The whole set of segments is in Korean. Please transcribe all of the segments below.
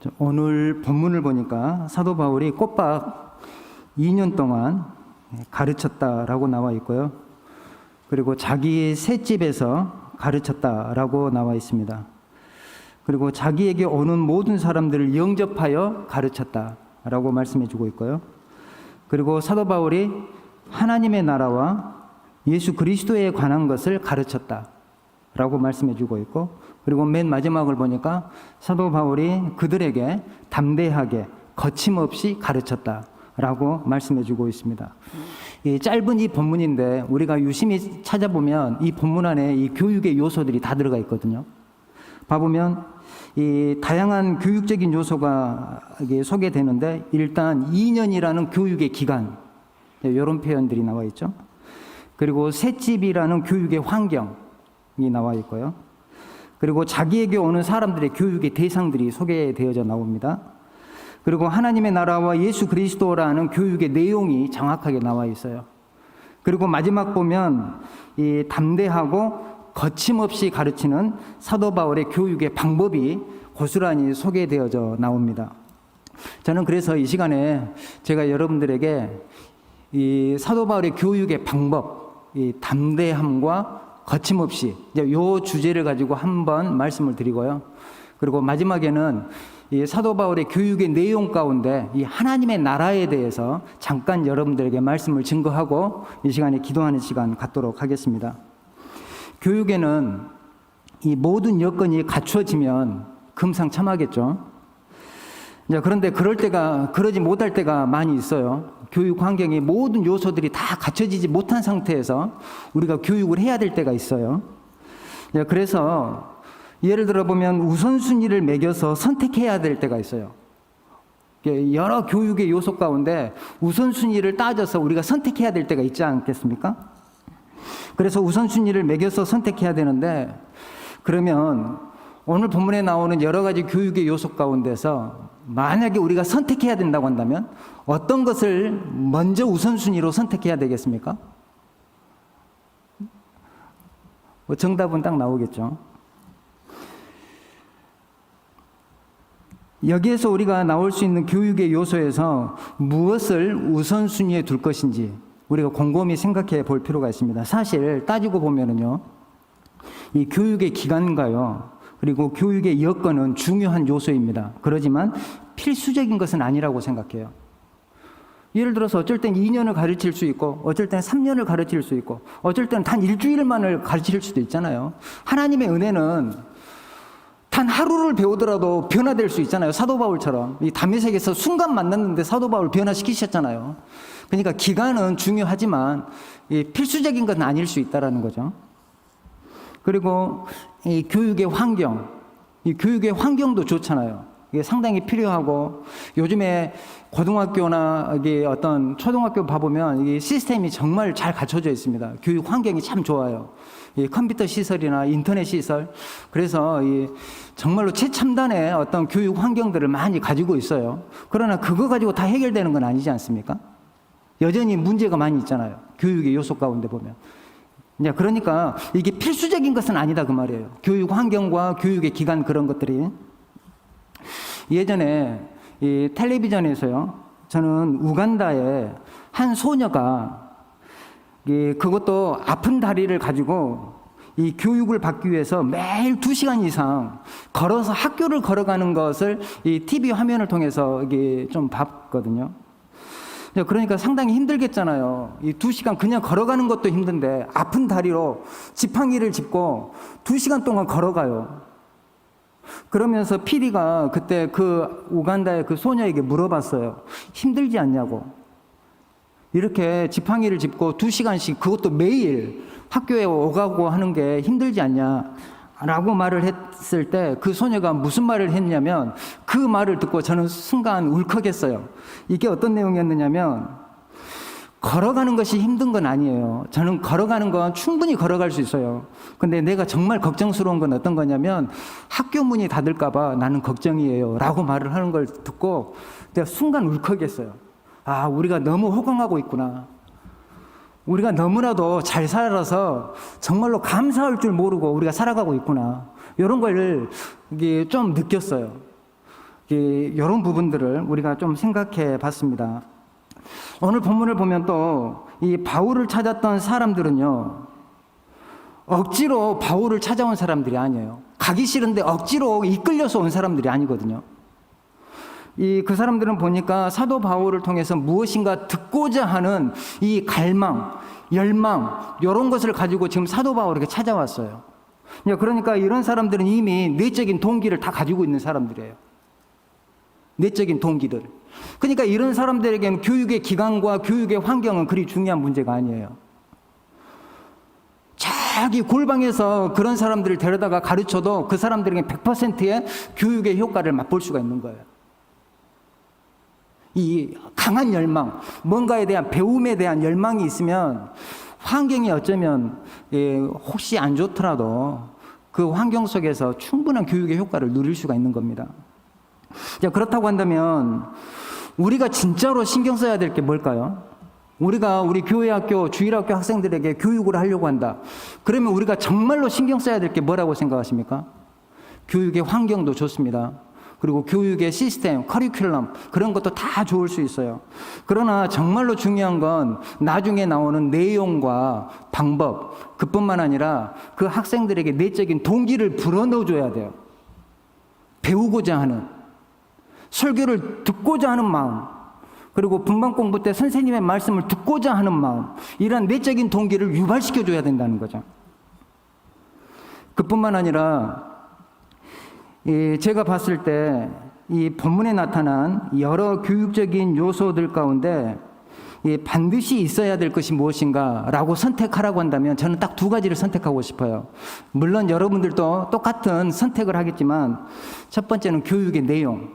저 오늘 본문을 보니까 사도 바울이 꼬박 2년 동안 가르쳤다라고 나와 있고요. 그리고 자기 새 집에서 가르쳤다라고 나와 있습니다. 그리고 자기에게 오는 모든 사람들을 영접하여 가르쳤다라고 말씀해 주고 있고요. 그리고 사도 바울이 하나님의 나라와 예수 그리스도에 관한 것을 가르쳤다라고 말씀해 주고 있고 그리고 맨 마지막을 보니까 사도 바울이 그들에게 담대하게 거침없이 가르쳤다 라고 말씀해 주고 있습니다. 이 짧은 이 본문인데 우리가 유심히 찾아보면 이 본문 안에 이 교육의 요소들이 다 들어가 있거든요. 봐보면 이 다양한 교육적인 요소가 소개되는데 일단 2년이라는 교육의 기간 이런 표현들이 나와 있죠. 그리고 새집이라는 교육의 환경이 나와 있고요. 그리고 자기에게 오는 사람들의 교육의 대상들이 소개되어져 나옵니다. 그리고 하나님의 나라와 예수 그리스도라는 교육의 내용이 정확하게 나와 있어요. 그리고 마지막 보면 이 담대하고 거침없이 가르치는 사도 바울의 교육의 방법이 고스란히 소개되어져 나옵니다. 저는 그래서 이 시간에 제가 여러분들에게 이 사도 바울의 교육의 방법, 이 담대함과 거침없이 이제 요 주제를 가지고 한번 말씀을 드리고요. 그리고 마지막에는 이 사도 바울의 교육의 내용 가운데 이 하나님의 나라에 대해서 잠깐 여러분들에게 말씀을 증거하고 이 시간에 기도하는 시간 갖도록 하겠습니다. 교육에는 이 모든 여건이 갖춰지면 금상첨화겠죠. 그런데 그럴 때가 그러지 못할 때가 많이 있어요. 교육 환경의 모든 요소들이 다 갖춰지지 못한 상태에서 우리가 교육을 해야 될 때가 있어요. 이제 그래서 예를 들어 보면 우선순위를 매겨서 선택해야 될 때가 있어요. 이게 여러 교육의 요소 가운데 우선순위를 따져서 우리가 선택해야 될 때가 있지 않겠습니까? 그래서 우선순위를 매겨서 선택해야 되는데 그러면 오늘 본문에 나오는 여러 가지 교육의 요소 가운데서 만약에 우리가 선택해야 된다고 한다면 어떤 것을 먼저 우선순위로 선택해야 되겠습니까? 뭐 정답은 딱 나오겠죠. 여기에서 우리가 나올 수 있는 교육의 요소에서 무엇을 우선순위에 둘 것인지 우리가 곰곰이 생각해 볼 필요가 있습니다. 사실 따지고 보면은요, 이 교육의 기간과요, 그리고 교육의 여건은 중요한 요소입니다. 그러지만 필수적인 것은 아니라고 생각해요. 예를 들어서 어쩔 땐 2년을 가르칠 수 있고, 어쩔 땐 3년을 가르칠 수 있고, 어쩔 땐 단 일주일만을 가르칠 수도 있잖아요. 하나님의 은혜는 단 하루를 배우더라도 변화될 수 있잖아요. 사도 바울처럼. 이 담에색에서 순간 만났는데 사도 바울 변화시키셨잖아요. 그러니까 기간은 중요하지만 필수적인 건 아닐 수 있다라는 거죠. 그리고 이 교육의 환경, 이 교육의 환경도 좋잖아요. 이게 상당히 필요하고 요즘에 고등학교나 이게 어떤 초등학교 봐보면 이 시스템이 정말 잘 갖춰져 있습니다. 교육 환경이 참 좋아요. 이 컴퓨터 시설이나 인터넷 시설 그래서 이 정말로 최첨단의 어떤 교육 환경들을 많이 가지고 있어요. 그러나 그거 가지고 다 해결되는 건 아니지 않습니까? 여전히 문제가 많이 있잖아요. 교육의 요소 가운데 보면. 이제 그러니까 이게 필수적인 것은 아니다 그 말이에요. 교육 환경과 교육의 기간 그런 것들이 예전에 이 텔레비전에서요. 저는 우간다의 한 소녀가 이 그것도 아픈 다리를 가지고 이 교육을 받기 위해서 매일 두 시간 이상 걸어서 학교를 걸어가는 것을 이 TV 화면을 통해서 이게 좀 봤거든요. 그러니까 상당히 힘들겠잖아요. 이 두 시간 그냥 걸어가는 것도 힘든데 아픈 다리로 지팡이를 짚고 두 시간 동안 걸어가요. 그러면서 피디가 그때 그 우간다의 그 소녀에게 물어봤어요. 힘들지 않냐고. 이렇게 지팡이를 짚고 두 시간씩 그것도 매일 학교에 오가고 하는 게 힘들지 않냐. 라고 말을 했을 때 그 소녀가 무슨 말을 했냐면 그 말을 듣고 저는 순간 울컥했어요. 이게 어떤 내용이었느냐면 걸어가는 것이 힘든 건 아니에요. 저는 걸어가는 건 충분히 걸어갈 수 있어요. 근데 내가 정말 걱정스러운 건 어떤 거냐면 학교 문이 닫을까봐 나는 걱정이에요. 라고 말을 하는 걸 듣고 내가 순간 울컥했어요. 아, 우리가 너무 호강하고 있구나. 우리가 너무나도 잘 살아서 정말로 감사할 줄 모르고 우리가 살아가고 있구나. 이런 걸 좀 느꼈어요. 이런 부분들을 우리가 좀 생각해 봤습니다. 오늘 본문을 보면 또 이 바울을 찾았던 사람들은요, 억지로 바울을 찾아온 사람들이 아니에요. 가기 싫은데 억지로 이끌려서 온 사람들이 아니거든요. 이 그 사람들은 보니까 사도 바울을 통해서 무엇인가 듣고자 하는 이 갈망, 열망 이런 것을 가지고 지금 사도 바울에게 찾아왔어요. 그러니까 이런 사람들은 이미 내적인 동기를 다 가지고 있는 사람들이에요. 내적인 동기들. 그러니까 이런 사람들에게는 교육의 기간과 교육의 환경은 그리 중요한 문제가 아니에요. 자기 골방에서 그런 사람들을 데려다가 가르쳐도 그 사람들에게 100%의 교육의 효과를 맛볼 수가 있는 거예요. 이 강한 열망, 뭔가에 대한 배움에 대한 열망이 있으면 환경이 어쩌면 예, 혹시 안 좋더라도 그 환경 속에서 충분한 교육의 효과를 누릴 수가 있는 겁니다. 자, 그렇다고 한다면 우리가 진짜로 신경 써야 될 게 뭘까요? 우리가 우리 교회 학교, 주일학교 학생들에게 교육을 하려고 한다. 그러면 우리가 정말로 신경 써야 될 게 뭐라고 생각하십니까? 교육의 환경도 좋습니다. 그리고 교육의 시스템, 커리큘럼 그런 것도 다 좋을 수 있어요. 그러나 정말로 중요한 건 나중에 나오는 내용과 방법 그뿐만 아니라 그 학생들에게 내적인 동기를 불어넣어 줘야 돼요. 배우고자 하는 설교를 듣고자 하는 마음 그리고 분반 공부 때 선생님의 말씀을 듣고자 하는 마음 이런 내적인 동기를 유발시켜 줘야 된다는 거죠. 그뿐만 아니라 제가 봤을 때 이 본문에 나타난 여러 교육적인 요소들 가운데 반드시 있어야 될 것이 무엇인가라고 선택하라고 한다면 저는 딱 두 가지를 선택하고 싶어요. 물론 여러분들도 똑같은 선택을 하겠지만 첫 번째는 교육의 내용.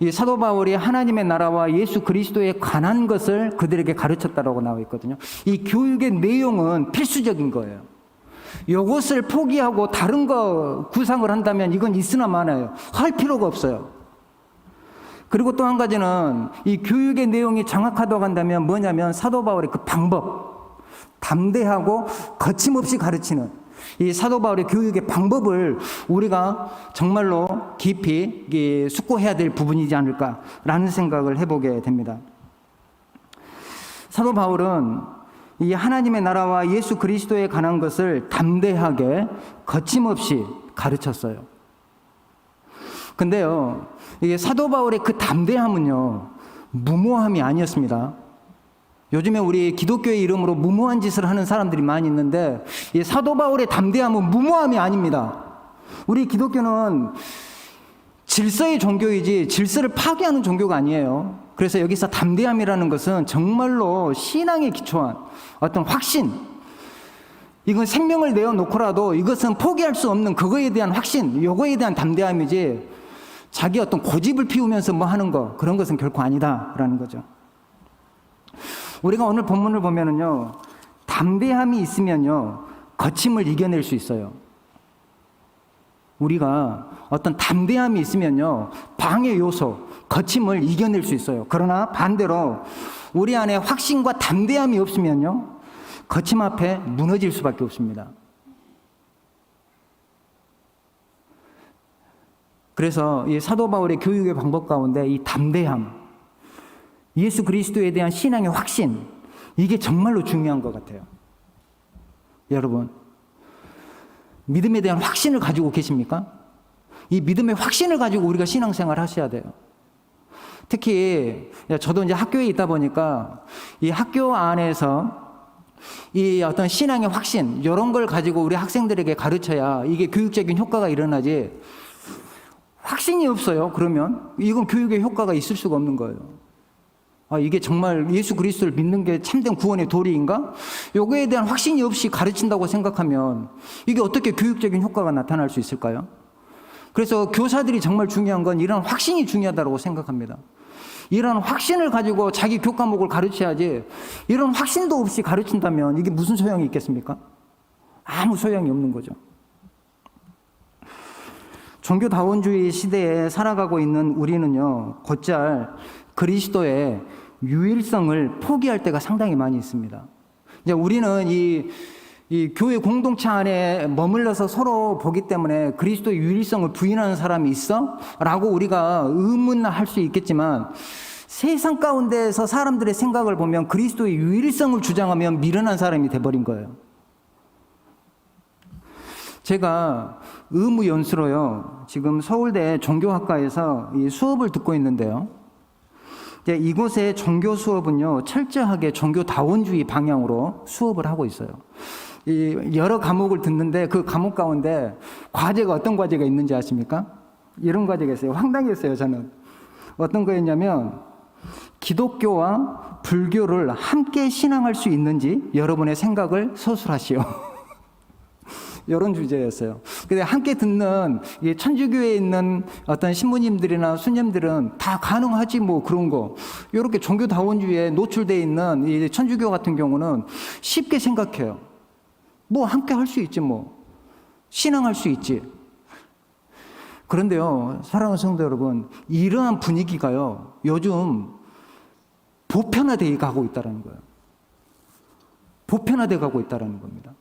이 사도 바울이 하나님의 나라와 예수 그리스도에 관한 것을 그들에게 가르쳤다라고 나와 있거든요. 이 교육의 내용은 필수적인 거예요. 이것을 포기하고 다른 거 구상을 한다면 이건 있으나 마나요. 할 필요가 없어요. 그리고 또 한 가지는 이 교육의 내용이 정확하다고 한다면 뭐냐면 사도 바울의 그 방법, 담대하고 거침없이 가르치는 이 사도 바울의 교육의 방법을 우리가 정말로 깊이 숙고해야 될 부분이지 않을까라는 생각을 해보게 됩니다. 사도 바울은 이 하나님의 나라와 예수 그리스도에 관한 것을 담대하게 거침없이 가르쳤어요. 근데요, 이게 사도 바울의 그 담대함은요, 무모함이 아니었습니다. 요즘에 우리 기독교의 이름으로 무모한 짓을 하는 사람들이 많이 있는데, 이 사도 바울의 담대함은 무모함이 아닙니다. 우리 기독교는 질서의 종교이지 질서를 파괴하는 종교가 아니에요. 그래서 여기서 담대함이라는 것은 정말로 신앙에 기초한 어떤 확신, 이건 생명을 내어놓고라도 이것은 포기할 수 없는 그거에 대한 확신, 요거에 대한 담대함이지 자기 어떤 고집을 피우면서 뭐 하는 거, 그런 것은 결코 아니다라는 거죠. 우리가 오늘 본문을 보면은요, 담대함이 있으면요, 거침을 이겨낼 수 있어요. 우리가 어떤 담대함이 있으면요, 방해 요소, 거침을 이겨낼 수 있어요. 그러나 반대로 우리 안에 확신과 담대함이 없으면요, 거침 앞에 무너질 수밖에 없습니다. 그래서 이 사도 바울의 교육의 방법 가운데 이 담대함, 예수 그리스도에 대한 신앙의 확신, 이게 정말로 중요한 것 같아요. 여러분, 믿음에 대한 확신을 가지고 계십니까? 이 믿음의 확신을 가지고 우리가 신앙생활 하셔야 돼요. 특히 저도 이제 학교에 있다 보니까 이 학교 안에서 이 어떤 신앙의 확신 이런 걸 가지고 우리 학생들에게 가르쳐야 이게 교육적인 효과가 일어나지 확신이 없어요. 그러면 이건 교육의 효과가 있을 수가 없는 거예요. 아, 이게 정말 예수 그리스도를 믿는 게 참된 구원의 도리인가? 요거에 대한 확신이 없이 가르친다고 생각하면 이게 어떻게 교육적인 효과가 나타날 수 있을까요? 그래서 교사들이 정말 중요한 건 이런 확신이 중요하다고 생각합니다. 이런 확신을 가지고 자기 교과목을 가르쳐야지 이런 확신도 없이 가르친다면 이게 무슨 소용이 있겠습니까? 아무 소용이 없는 거죠. 종교다원주의 시대에 살아가고 있는 우리는요, 곧잘 그리스도의 유일성을 포기할 때가 상당히 많이 있습니다. 이제 우리는 이 이 교회 공동체 안에 머물러서 서로 보기 때문에 그리스도의 유일성을 부인하는 사람이 있어? 라고 우리가 의문할 수 있겠지만 세상 가운데에서 사람들의 생각을 보면 그리스도의 유일성을 주장하면 미련한 사람이 돼버린 거예요. 제가 의무 연수로요. 지금 서울대 종교학과에서 이 수업을 듣고 있는데요. 이제 이곳의 종교 수업은요, 철저하게 종교다원주의 방향으로 수업을 하고 있어요. 이 여러 과목을 듣는데 그 과목 가운데 과제가 어떤 과제가 있는지 아십니까? 이런 과제가 있어요. 황당했어요, 저는. 어떤 거였냐면, 기독교와 불교를 함께 신앙할 수 있는지 여러분의 생각을 서술하시오. 이런 주제였어요. 근데 함께 듣는 이 천주교에 있는 어떤 신부님들이나 수녀님들은 다 가능하지 뭐 그런 거. 이렇게 종교다원주의에 노출되어 있는 이 천주교 같은 경우는 쉽게 생각해요. 뭐 함께 할 수 있지 뭐. 신앙할 수 있지. 그런데요, 사랑하는 성도 여러분, 이러한 분위기가요, 요즘 보편화되어 가고 있다는 거예요. 보편화되어 가고 있다는 겁니다.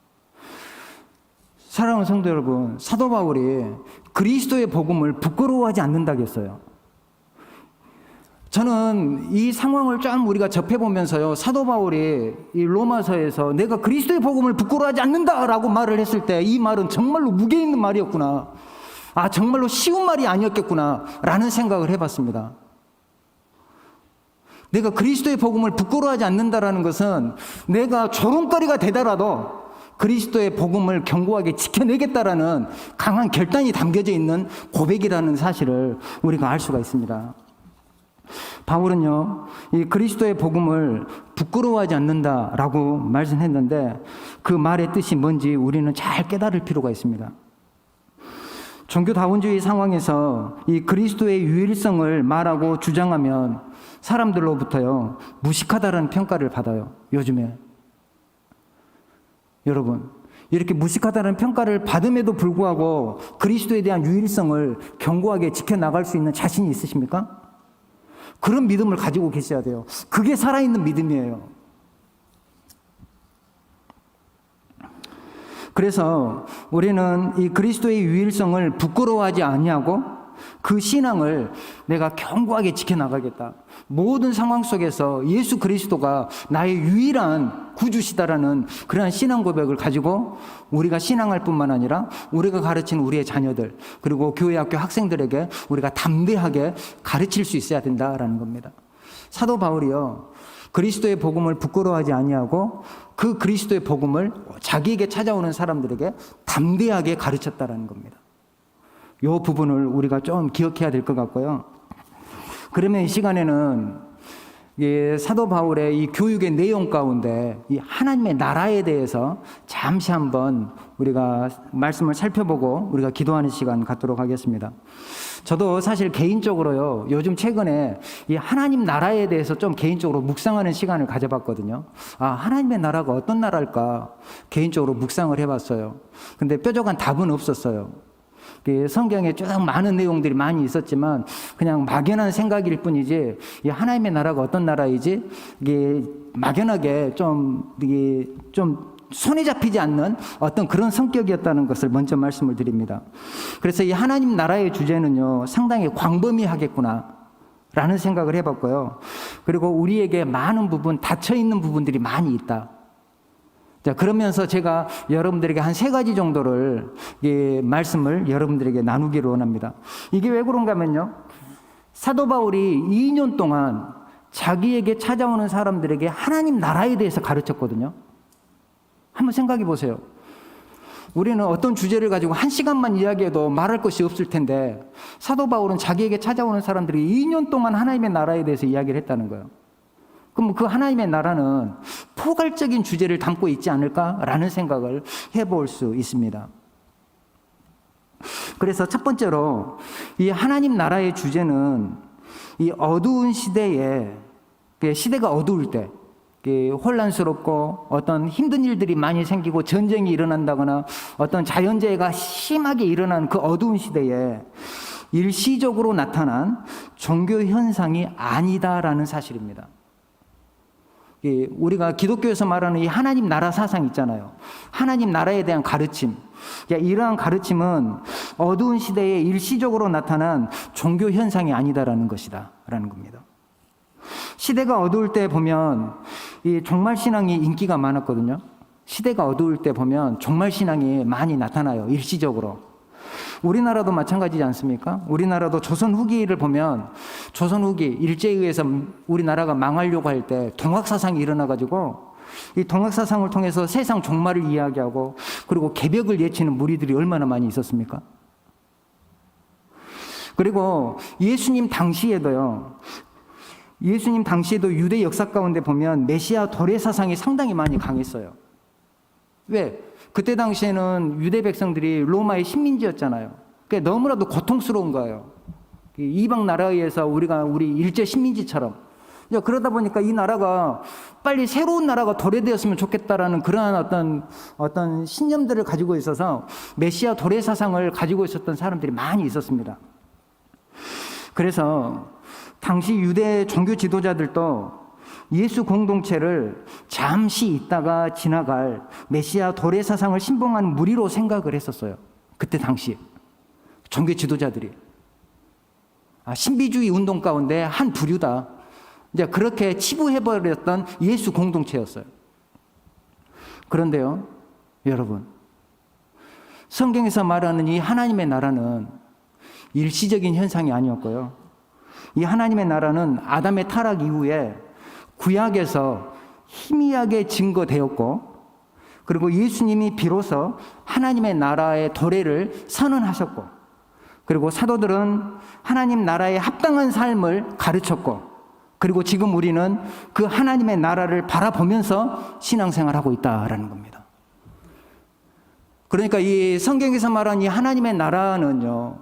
사랑하는 성도 여러분, 사도 바울이 그리스도의 복음을 부끄러워하지 않는다겠어요. 저는 이 상황을 좀 우리가 접해보면서요, 사도 바울이 이 로마서에서 내가 그리스도의 복음을 부끄러워하지 않는다라고 말을 했을 때 이 말은 정말로 무게 있는 말이었구나. 아, 정말로 쉬운 말이 아니었겠구나. 라는 생각을 해봤습니다. 내가 그리스도의 복음을 부끄러워하지 않는다라는 것은 내가 조롱거리가 되더라도 그리스도의 복음을 견고하게 지켜내겠다라는 강한 결단이 담겨져 있는 고백이라는 사실을 우리가 알 수가 있습니다. 바울은요, 이 그리스도의 복음을 부끄러워하지 않는다라고 말씀했는데 그 말의 뜻이 뭔지 우리는 잘 깨달을 필요가 있습니다. 종교다원주의 상황에서 이 그리스도의 유일성을 말하고 주장하면 사람들로부터요, 무식하다라는 평가를 받아요, 요즘에. 여러분, 이렇게 무식하다는 평가를 받음에도 불구하고 그리스도에 대한 유일성을 견고하게 지켜나갈 수 있는 자신이 있으십니까? 그런 믿음을 가지고 계셔야 돼요. 그게 살아있는 믿음이에요. 그래서 우리는 이 그리스도의 유일성을 부끄러워하지 아니하고 그 신앙을 내가 견고하게 지켜나가겠다. 모든 상황 속에서 예수 그리스도가 나의 유일한 구주시다라는 그러한 신앙 고백을 가지고 우리가 신앙할 뿐만 아니라 우리가 가르치는 우리의 자녀들 그리고 교회 학교 학생들에게 우리가 담대하게 가르칠 수 있어야 된다라는 겁니다. 사도 바울이요. 그리스도의 복음을 부끄러워하지 아니하고 그 그리스도의 복음을 자기에게 찾아오는 사람들에게 담대하게 가르쳤다라는 겁니다. 이 부분을 우리가 좀 기억해야 될 것 같고요. 그러면 이 시간에는 이 사도 바울의 이 교육의 내용 가운데 이 하나님의 나라에 대해서 잠시 한번 우리가 말씀을 살펴보고 우리가 기도하는 시간 갖도록 하겠습니다. 저도 사실 개인적으로요, 요즘 최근에 이 하나님 나라에 대해서 좀 개인적으로 묵상하는 시간을 가져봤거든요. 아, 하나님의 나라가 어떤 나라일까? 개인적으로 묵상을 해봤어요. 근데 뾰족한 답은 없었어요. 그 성경에 쭉 많은 내용들이 많이 있었지만 그냥 막연한 생각일 뿐이지 이 하나님의 나라가 어떤 나라이지 이게 막연하게 좀 이게 좀 손에 잡히지 않는 어떤 그런 성격이었다는 것을 먼저 말씀을 드립니다. 그래서 이 하나님 나라의 주제는요 상당히 광범위하겠구나. 라는 생각을 해봤고요. 그리고 우리에게 많은 부분, 닫혀 있는 부분들이 많이 있다. 자, 그러면서 제가 여러분들에게 한 세 가지 정도를 예, 말씀을 여러분들에게 나누기를 원합니다. 이게 왜 그런가 하면요. 사도 바울이 2년 동안 자기에게 찾아오는 사람들에게 하나님 나라에 대해서 가르쳤거든요. 한번 생각해 보세요. 우리는 어떤 주제를 가지고 한 시간만 이야기해도 말할 것이 없을 텐데 사도 바울은 자기에게 찾아오는 사람들이 2년 동안 하나님의 나라에 대해서 이야기를 했다는 거예요. 그럼 그 하나님의 나라는 포괄적인 주제를 담고 있지 않을까라는 생각을 해볼 수 있습니다. 그래서 첫 번째로 이 하나님 나라의 주제는 이 어두운 시대에 그 시대가 어두울 때 혼란스럽고 어떤 힘든 일들이 많이 생기고 전쟁이 일어난다거나 어떤 자연재해가 심하게 일어난 그 어두운 시대에 일시적으로 나타난 종교 현상이 아니다라는 사실입니다. 이 우리가 기독교에서 말하는 이 하나님 나라 사상 있잖아요. 하나님 나라에 대한 가르침. 야, 이러한 가르침은 어두운 시대에 일시적으로 나타난 종교 현상이 아니다라는 것이다. 라는 겁니다. 시대가 어두울 때 보면 이 종말 신앙이 인기가 많았거든요. 시대가 어두울 때 보면 종말 신앙이 많이 나타나요. 일시적으로. 우리나라도 마찬가지지 않습니까? 우리나라도 조선 후기를 보면 조선 후기 일제에 의해서 우리나라가 망하려고 할 때 동학 사상이 일어나 가지고 이 동학 사상을 통해서 세상 종말을 이야기하고 그리고 개벽을 예치는 무리들이 얼마나 많이 있었습니까? 그리고 예수님 당시에도요. 예수님 당시에도 유대 역사 가운데 보면 메시아 도래 사상이 상당히 많이 강했어요. 왜? 그때 당시에는 유대 백성들이 로마의 식민지였잖아요. 그게 너무나도 고통스러운 거예요. 이방 나라에서 우리가 우리 일제 식민지처럼. 그러다 보니까 이 나라가 빨리 새로운 나라가 도래되었으면 좋겠다라는 그러한 어떤 어떤 신념들을 가지고 있어서 메시아 도래 사상을 가지고 있었던 사람들이 많이 있었습니다. 그래서 당시 유대 종교 지도자들도 예수 공동체를 잠시 있다가 지나갈 메시아 도래 사상을 신봉하는 무리로 생각을 했었어요. 그때 당시 종교 지도자들이 아, 신비주의 운동 가운데 한 부류다. 이제 그렇게 치부해버렸던 예수 공동체였어요. 그런데요, 여러분, 성경에서 말하는 이 하나님의 나라는 일시적인 현상이 아니었고요. 이 하나님의 나라는 아담의 타락 이후에 구약에서 희미하게 증거되었고, 그리고 예수님이 비로소 하나님의 나라의 도래를 선언하셨고, 그리고 사도들은 하나님 나라에 합당한 삶을 가르쳤고, 그리고 지금 우리는 그 하나님의 나라를 바라보면서 신앙생활하고 있다라는 겁니다. 그러니까 이 성경에서 말한 이 하나님의 나라는요,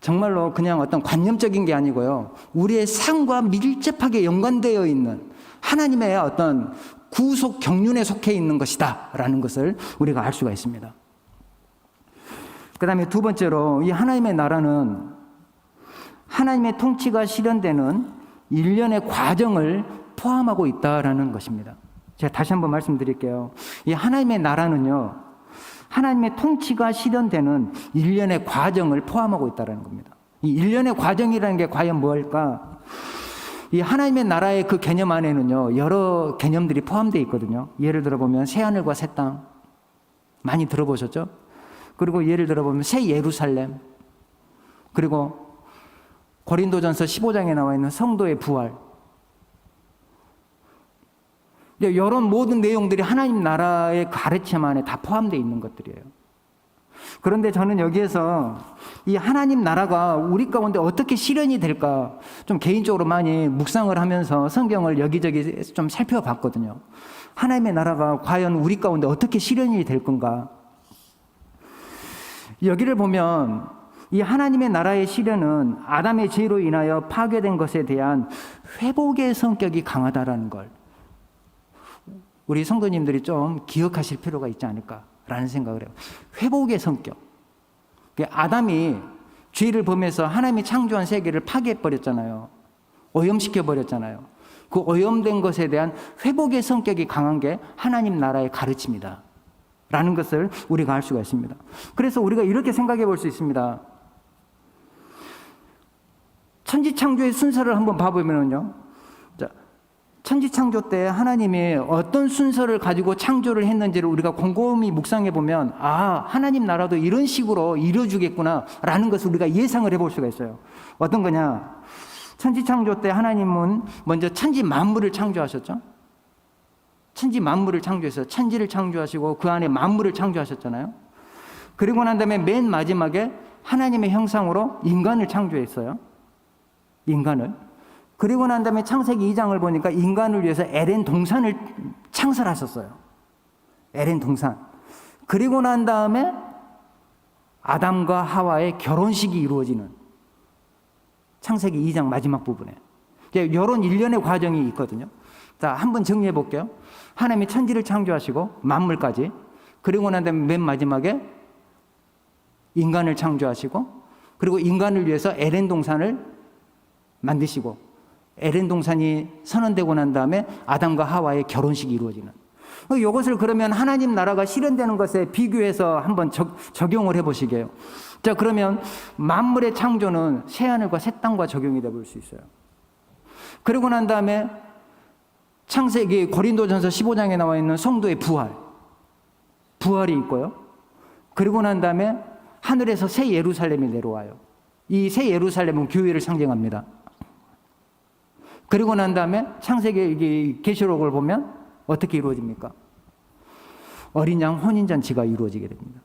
정말로 그냥 어떤 관념적인 게 아니고요. 우리의 삶과 밀접하게 연관되어 있는 하나님의 어떤 구속 경륜에 속해 있는 것이다. 라는 것을 우리가 알 수가 있습니다. 그 다음에 두 번째로 이 하나님의 나라는 하나님의 통치가 실현되는 일련의 과정을 포함하고 있다라는 것입니다. 제가 다시 한번 말씀드릴게요. 이 하나님의 나라는요, 하나님의 통치가 실현되는 일련의 과정을 포함하고 있다는 겁니다. 이 일련의 과정이라는 게 과연 뭘까? 이 하나님의 나라의 그 개념 안에는요, 여러 개념들이 포함되어 있거든요. 예를 들어 보면 새하늘과 새 땅. 많이 들어보셨죠? 그리고 예를 들어 보면 새 예루살렘. 그리고 고린도전서 15장에 나와 있는 성도의 부활. 이런 모든 내용들이 하나님 나라의 가르침 안에 다 포함되어 있는 것들이에요. 그런데 저는 여기에서 이 하나님 나라가 우리 가운데 어떻게 실현이 될까 좀 개인적으로 많이 묵상을 하면서 성경을 여기저기 좀 살펴봤거든요. 하나님의 나라가 과연 우리 가운데 어떻게 실현이 될 건가? 여기를 보면 이 하나님의 나라의 실현은 아담의 죄로 인하여 파괴된 것에 대한 회복의 성격이 강하다라는 걸 우리 성도님들이 좀 기억하실 필요가 있지 않을까라는 생각을 해요. 회복의 성격. 아담이 죄를 범해서 하나님이 창조한 세계를 파괴해버렸잖아요. 오염시켜버렸잖아요. 그 오염된 것에 대한 회복의 성격이 강한 게 하나님 나라의 가르침이다. 라는 것을 우리가 알 수가 있습니다. 그래서 우리가 이렇게 생각해 볼 수 있습니다. 천지창조의 순서를 한번 봐보면요. 천지창조 때 하나님이 어떤 순서를 가지고 창조를 했는지를 우리가 곰곰이 묵상해 보면 아 하나님 나라도 이런 식으로 이루어주겠구나 라는 것을 우리가 예상을 해볼 수가 있어요. 어떤 거냐? 천지창조 때 하나님은 먼저 천지 만물을 창조하셨죠. 천지 만물을 창조해서 천지를 창조하시고 그 안에 만물을 창조하셨잖아요. 그리고 난 다음에 맨 마지막에 하나님의 형상으로 인간을 창조했어요. 인간을. 그리고 난 다음에 창세기 2장을 보니까 인간을 위해서 에덴 동산을 창설하셨어요. 에덴 동산. 그리고 난 다음에 아담과 하와의 결혼식이 이루어지는 창세기 2장 마지막 부분에. 이런 일련의 과정이 있거든요. 자, 한번 정리해 볼게요. 하나님이 천지를 창조하시고 만물까지. 그리고 난 다음에 맨 마지막에 인간을 창조하시고 그리고 인간을 위해서 에덴 동산을 만드시고 에덴 동산이 선언되고 난 다음에 아담과 하와의 결혼식이 이루어지는. 어, 이것을 그러면 하나님 나라가 실현되는 것에 비교해서 한번 적, 적용을 해보시게요. 자, 그러면 만물의 창조는 새 하늘과 새 땅과 적용이 돼볼수 있어요. 그리고 난 다음에 창세기 고린도전서 15장에 나와 있는 성도의 부활. 부활이 있고요. 그리고 난 다음에 하늘에서 새 예루살렘이 내려와요. 이 새 예루살렘은 교회를 상징합니다. 그리고 난 다음에 창세기 계시록을 보면 어떻게 이루어집니까? 어린 양 혼인 잔치가 이루어지게 됩니다.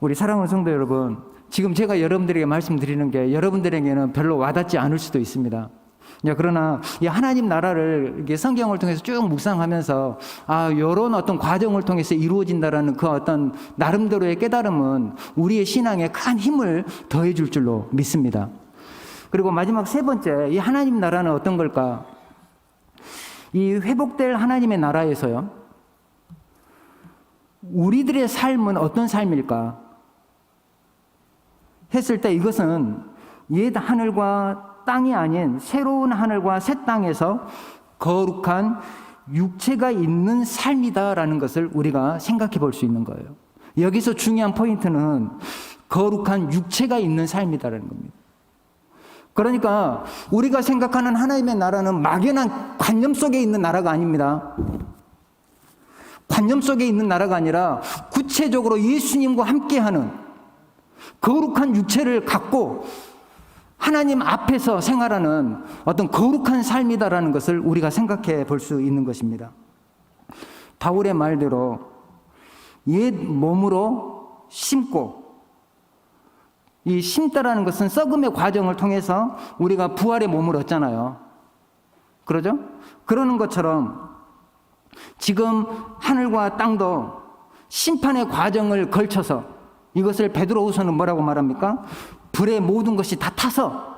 우리 사랑하는 성도 여러분, 지금 제가 여러분들에게 말씀드리는 게 여러분들에게는 별로 와닿지 않을 수도 있습니다. 야, 그러나 이 하나님 나라를 이렇게 성경을 통해서 쭉 묵상하면서 아, 이런 어떤 과정을 통해서 이루어진다라는 그 어떤 나름대로의 깨달음은 우리의 신앙에 큰 힘을 더해 줄 줄로 믿습니다. 그리고 마지막 세 번째, 이 하나님 나라는 어떤 걸까? 이 회복될 하나님의 나라에서요. 우리들의 삶은 어떤 삶일까? 했을 때 이것은 옛 하늘과 땅이 아닌 새로운 하늘과 새 땅에서 거룩한 육체가 있는 삶이다라는 것을 우리가 생각해 볼 수 있는 거예요. 여기서 중요한 포인트는 거룩한 육체가 있는 삶이다라는 겁니다. 그러니까 우리가 생각하는 하나님의 나라는 막연한 관념 속에 있는 나라가 아닙니다. 관념 속에 있는 나라가 아니라 구체적으로 예수님과 함께하는 거룩한 육체를 갖고 하나님 앞에서 생활하는 어떤 거룩한 삶이다라는 것을 우리가 생각해 볼 수 있는 것입니다. 바울의 말대로 옛 몸으로 심고 이 심다라는 것은 썩음의 과정을 통해서 우리가 부활의 몸을 얻잖아요. 그러죠? 그러는 것처럼 지금 하늘과 땅도 심판의 과정을 걸쳐서 이것을 베드로후서는 뭐라고 말합니까? 불의 모든 것이 다 타서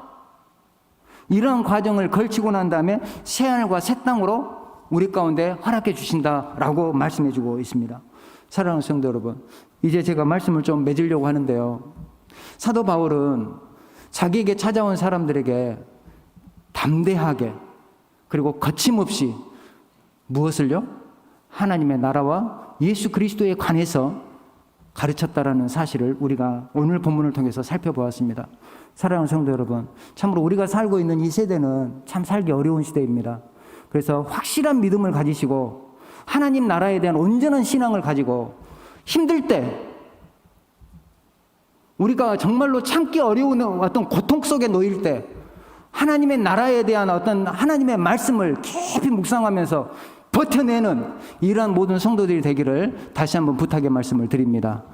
이러한 과정을 걸치고 난 다음에 새 하늘과 새 땅으로 우리 가운데 허락해 주신다라고 말씀해 주고 있습니다. 사랑하는 성도 여러분, 이제 제가 말씀을 좀 맺으려고 하는데요. 사도 바울은 자기에게 찾아온 사람들에게 담대하게 그리고 거침없이 무엇을요? 하나님의 나라와 예수 그리스도에 관해서 가르쳤다라는 사실을 우리가 오늘 본문을 통해서 살펴보았습니다. 사랑하는 성도 여러분, 참으로 우리가 살고 있는 이 세대는 참 살기 어려운 시대입니다. 그래서 확실한 믿음을 가지시고 하나님 나라에 대한 온전한 신앙을 가지고 힘들 때 우리가 정말로 참기 어려운 어떤 고통 속에 놓일 때 하나님의 나라에 대한 어떤 하나님의 말씀을 깊이 묵상하면서 버텨내는 이러한 모든 성도들이 되기를 다시 한번 부탁의 말씀을 드립니다.